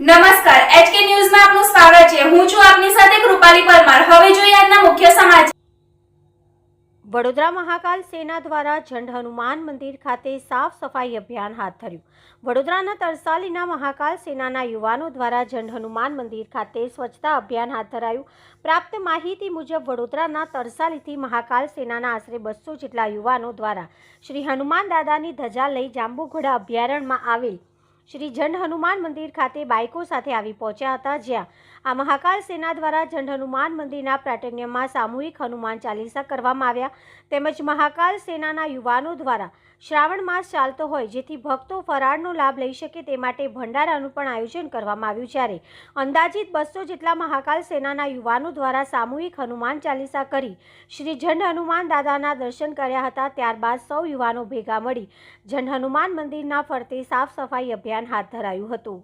નમસ્કાર એચકે ન્યૂઝમાં આપનું સ્વાગત છે. હું છું આપની સાથે કૃપાલી પરમાર. હવે જોઈએ આજના મુખ્ય સમાચાર. વડોદરા મહાકાલ સેના દ્વારા ઝંડ હનુમાન મંદિર ખાતે સાફ સફાઈ અભિયાન હાથ ધર્યું. વડોદરાના તરસાલીના મહાકાલ સેનાના યુવાનો દ્વારા ઝંડ હનુમાન મંદિર ખાતે સ્વચ્છતા અભિયાન હાથ ધરાયું. પ્રાપ્ત માહિતી મુજબ, વડોદરાના તરસાલીથી મહાકાલ સેનાના આશરે બસો જેટલા યુવાનો દ્વારા શ્રી હનુમાન દાદાની ધજા લઈ જાંબુઘોડા અભયારણ્યમાં આવેલ શ્રી જંડ હનુમાન મંદિર ખાતે બાઇકો સાથે આવી પહોંચ્યા હતા જ્યાં આ મહાકાલ સેના દ્વારા જંડ હનુમાન મંદિરના પ્રાટન્યમાં સામૂહિક હનુમાન ચાલીસા કરવામાં આવ્યા તેમજ મહાકાલ સેનાના યુવાનો દ્વારા શ્રાવણ માસ ચાલતો હોય જેથી ભક્તો ફરાળનો લાભ લઈ શકે તે માટે ભંડારાનું પણ આયોજન કરવામાં આવ્યું જ્યારે અંદાજિત બસો જેટલા મહાકાલ સેનાના યુવાનો દ્વારા સામૂહિક હનુમાન ચાલીસા કરી શ્રી જંડ હનુમાન દાદાના દર્શન કર્યા હતા ત્યારબાદ સૌ યુવાનો ભેગા મળી જંડ હનુમાન મંદિરના ફરતે સાફ સફાઈ અભિયાન હાથ ધરાયું હતું.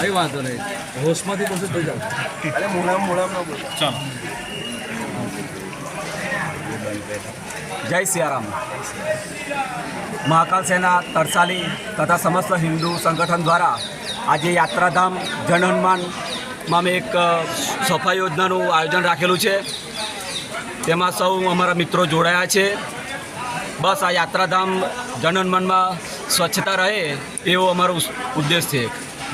કઈ વાંધો નહીં. હોશમાંથી પછી થઈ જાવ અરે મોડામ મોડામ ના બોલ. ચાલો. જય સિયારામ. મહાકાલ સેના તરસાલી તથા સમસ્ત હિન્દુ સંગઠન દ્વારા આજે યાત્રાધામ જન હનુમાનમાં અમે એક સફાઈ યોજનાનું આયોજન રાખેલું છે. તેમાં સૌ અમારા મિત્રો જોડાયા છે. બસ આ યાત્રાધામ જન હનુમાનમાં સ્વચ્છતા રહે એવો અમારો ઉદ્દેશ છે.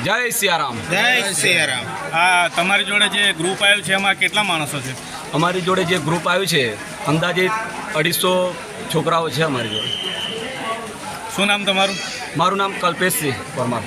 જય સિયારામ. જય સિયારામ. હા તમારી જોડે જે ગ્રુપ આવ્યું છે એમાં કેટલા માણસો છે? અમારી જોડે જે ગ્રુપ આવ્યું છે અંદાજિત અઢીસો છોકરાઓ છે અમારી જોડે. શું નામ તમારું? મારું નામ કલ્પેશ પરમાર.